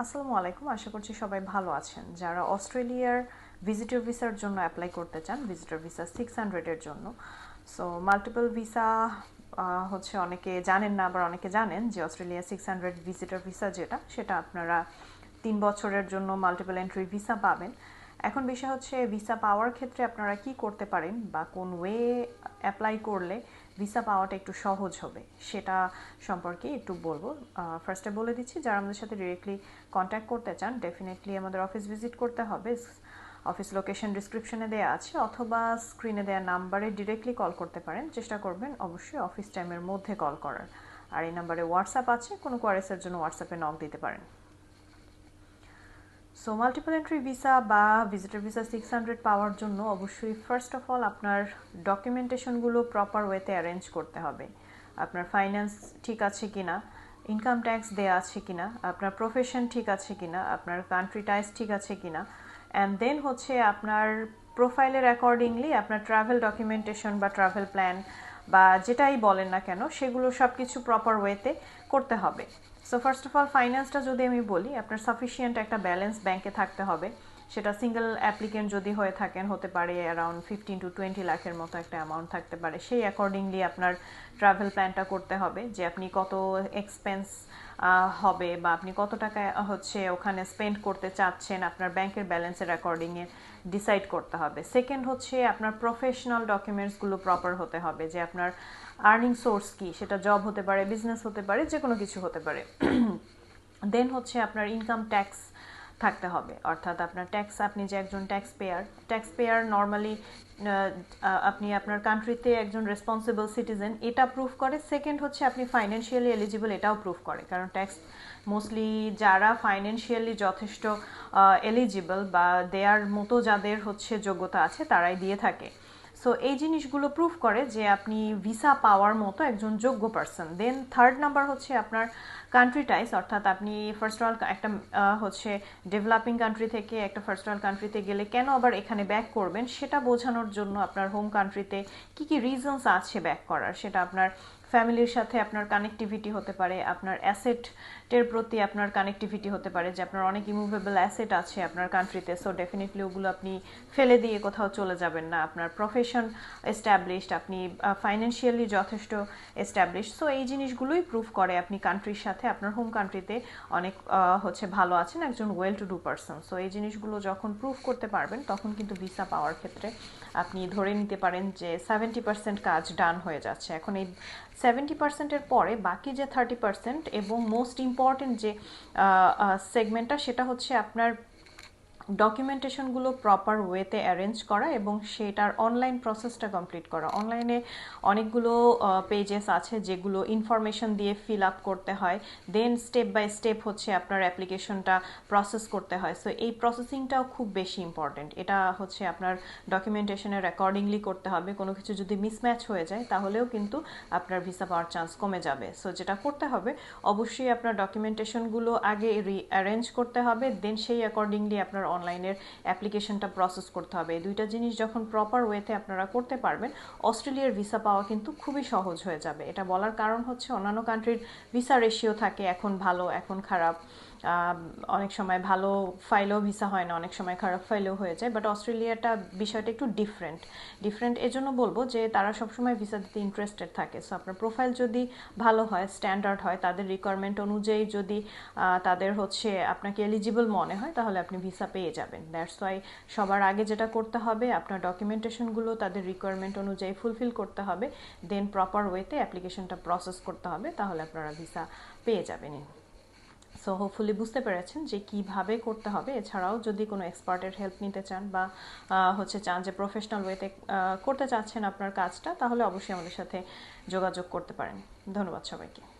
আসসালামু আলাইকুম। আশা করছি সবাই ভালো আছেন। যারা অস্ট্রেলিয়ার ভিজিটর ভিসার জন্য অ্যাপ্লাই করতে চান ভিজিটর ভিসা সিক্স হান্ড্রেডের জন্য। সো মাল্টিপল ভিসা হচ্ছে অনেকে জানেন না, আবার অনেকে জানেন যে Australia six hundred visitor visa যেটা, সেটা আপনারা তিন বছরের জন্য মাল্টিপল এন্ট্রি ভিসা পাবেন। এখন বিষয় হচ্ছে ভিসা পাওয়ার ক্ষেত্রে আপনারা কি করতে পারেন বা কোন ওয়ে অ্যাপ্লাই করলে ভিসা পাওয়াটা একটু সহজ হবে, সেটা সম্পর্কে একটু বলব। ফার্স্টে বলে দিচ্ছি, যারা আমাদের সাথে ডিরেক্টলি কন্ট্যাক্ট করতে চান ডেফিনেটলি আমাদের অফিস ভিজিট করতে হবে। অফিস লোকেশন ডিসক্রিপশনে দেওয়া আছে, অথবা স্ক্রিনে দেওয়া নাম্বারে ডিরেক্টলি কল করতে পারেন। চেষ্টা করবেন অবশ্যই অফিস টাইমের মধ্যে কল করার। আর এই নাম্বারে হোয়াটসঅ্যাপ আছে, কোনো কোয়ারেসের জন্য হোয়াটসঅ্যাপে নক দিতে পারেন। সো মাল্টিপল এন্ট্রি ভিসা বা ভিজিটর ভিসা সিক্স হান্ড্রেড পাওয়ার জন্য অবশ্যই ফার্স্ট অফ অল আপনার ডকুমেন্টেশনগুলো প্রপার ওয়েতে অ্যারেঞ্জ করতে হবে। আপনার ফাইন্যান্স ঠিক আছে কিনা ইনকাম ট্যাক্স দেওয়া আছে কিনা, আপনার প্রফেশন ঠিক আছে কিনা, আপনার কান্ট্রি টাইস ঠিক আছে কিনা অ্যান্ড দেন হচ্ছে আপনার প্রোফাইলের অ্যাকর্ডিংলি আপনার ট্রাভেল ডকুমেন্টেশন বা ট্রাভেল প্ল্যান বা যেটাই বলেন না কেন, সেগুলো সব কিছু প্রপার ওয়েতে করতে হবে। সো ফার্স্ট অফ অল ফাইন্যান্সটা যদি আমি বলি, আপনার সাফিসিয়েন্ট একটা ব্যালেন্স ব্যাংকে থাকতে হবে। সেটা সিঙ্গেল অ্যাপ্লিকেন্ট যদি হয়ে থাকেন, হতে পারে অ্যারাউন্ড ফিফটিন টু টোয়েন্টি লাখের মতো একটা অ্যামাউন্ট থাকতে পারে। সেই অ্যাকর্ডিংলি আপনার ট্রাভেল প্ল্যানটা করতে হবে যে আপনি কত এক্সপেন্স হবে বা আপনি কত টাকা, হচ্ছে ওখানে স্পেন্ড করতে চাচ্ছেন, আপনার ব্যাংকের ব্যালেন্সের অ্যাকর্ডিংয়ে ডিসাইড করতে হবে। সেকেন্ড হচ্ছে আপনার প্রফেশনাল ডকুমেন্টসগুলো প্রপার হতে হবে, যে আপনার আর্নিং সোর্স কি, সেটা জব হতে পারে বিজনেস হতে পারে যে কোনো কিছু হতে পারে। দেন হচ্ছে আপনার ইনকাম ট্যাক্স থাকতে হবে। অর্থাৎ আপনার ট্যাক্স আপনি যে একজন tax payer tax payer normally আপনি আপনার কান্ট্রিতে একজন রেসপন্সিবল সিটিজেন এটা প্রুভ করে। সেকেন্ড হচ্ছে আপনি ফাইন্যান্সিয়ালি এলিজিবল এটাও প্রুভ করে। কারণ ট্যাক্স মোস্টলি যারা ফাইন্যান্সিয়ালি যথেষ্ট এলিজিবল বা দেয়ার মতো যাদের হচ্ছে যোগ্যতা আছে, তারাই দিয়ে থাকে। সো এই জিনিসগুলো প্রুফ করে যে আপনি ভিসা পাওয়ার মতো একজন যোগ্য পার্সন দেন থার্ড নাম্বার হচ্ছে আপনার কান্ট্রি টাইস অর্থাৎ আপনি ফার্স্ট অল একটা হচ্ছে ডেভেলপিং কান্ট্রি থেকে একটা ফার্স্ট অল কান্ট্রিতে গেলে কেন আবার এখানে ব্যাক করবেন? সেটা বোঝানোর জন্য আপনার হোম কান্ট্রিতে কি কি রিজনস আছে ব্যাক করার? সেটা আপনার ফ্যামিলির সাথে আপনার কানেক্টিভিটি হতে পারে, আপনার অ্যাসেটের প্রতি আপনার কানেক্টিভিটি হতে পারে, যে আপনার অনেক ইমুভেবল অ্যাসেট আছে আপনার কান্ট্রিতে সো ডেফিনেটলি ওগুলো আপনি ফেলে দিয়ে কোথাও চলে যাবেন না। আপনার প্রফেশন এস্টাবলিশড আপনি ফাইন্যান্সিয়ালি যথেষ্ট এস্টাবলিশ সো এই জিনিসগুলোই প্রুভ করে আপনি কান্ট্রির সাথে, আপনার হোম কান্ট্রিতে অনেক হচ্ছে ভালো আছেন, একজন well to do person so এই জিনিসগুলো যখন প্রুভ করতে পারবেন, তখন কিন্তু ভিসা পাওয়ার ক্ষেত্রে আপনি ধরে নিতে পারেন যে সেভেন্টি পার্সেন্ট কাজ ডান হয়ে যাচ্ছে। এখন এই সেভেন্টি পার্সেন্টের পরে বাকি যে থার্টি পার্সেন্ট এবং মোস্ট ইম্পর্টেন্ট যে সেগমেন্টটা সেটা হচ্ছে আপনার ডকুমেন্টেশনগুলো প্রপার ওয়েতে অ্যারেঞ্জ করা এবং সেটার অনলাইন প্রসেসটা কমপ্লিট করা। অনলাইনে অনেকগুলো পেজেস আছে যেগুলো ইনফরমেশন দিয়ে ফিল আপ করতে হয়। দেন স্টেপ বাই স্টেপ হচ্ছে আপনার অ্যাপ্লিকেশনটা প্রসেস করতে হয়। সো এই প্রসেসিংটাও খুব বেশি ইম্পর্টেন্ট এটা হচ্ছে আপনার ডকুমেন্টেশনের অ্যাকর্ডিংলি করতে হবে। কোনো কিছু যদি মিসম্যাচ হয়ে যায়, তাহলেও কিন্তু আপনার ভিসা পাওয়ার চান্স কমে যাবে। সো যেটা করতে হবে, অবশ্যই আপনার ডকুমেন্টেশনগুলো আগে রি অ্যারেঞ্জ করতে হবে। দেন সেই অ্যাকর্ডিংলি আপনার অনলাইনের অ্যাপ্লিকেশনটা প্রসেস করতে হবে। দুইটা জিনিস যখন প্রপার ওয়েতে আপনারা করতে পারবেন অস্ট্রেলিয়ার ভিসা পাওয়া কিন্তু খুবই সহজ হয়ে যাবে। এটা বলার কারণ হচ্ছে অন্যান্য কান্ট্রির ভিসা রেশিও থাকে, এখন ভালো, এখন খারাপ। অনেক সময় ভালো ফাইলেও ভিসা হয় না, অনেক সময় খারাপ ফাইলেও হয়ে যায় বাট অস্ট্রেলিয়াটা বিষয়টা একটু ডিফারেন্ট ডিফারেন্ট এজন্য বলব যে তারা সবসময় ভিসা দিতে ইন্টারেস্টেড থাকে। সো আপনার প্রোফাইল যদি ভালো হয় স্ট্যান্ডার্ড হয়, তাদের রিকোয়ারমেন্ট অনুযায়ী যদি তাদের হচ্ছে আপনাকে এলিজিবল মনে হয়, তাহলে আপনি ভিসা পেয়ে যাবেন। দ্যাটস ওয়াই সবার আগে যেটা করতে হবে, আপনার ডকুমেন্টেশনগুলো তাদের রিকোয়ারমেন্ট অনুযায়ী ফুলফিল করতে হবে দেন প্রপার ওয়েতে অ্যাপ্লিকেশনটা প্রসেস করতে হবে, তাহলে আপনারা ভিসা পেয়ে যাবেন সো হোপফুলি বুঝতে পেরেছেন যে কীভাবে করতে হবে। এছাড়াও যদি কোনো এক্সপার্টের হেল্প নিতে চান বা হচ্ছে চান যে প্রফেশনাল ওয়েতে করতে চাচ্ছেন আপনার কাজটা, তাহলে অবশ্যই আমাদের সাথে যোগাযোগ করতে পারেন। ধন্যবাদ সবাইকে।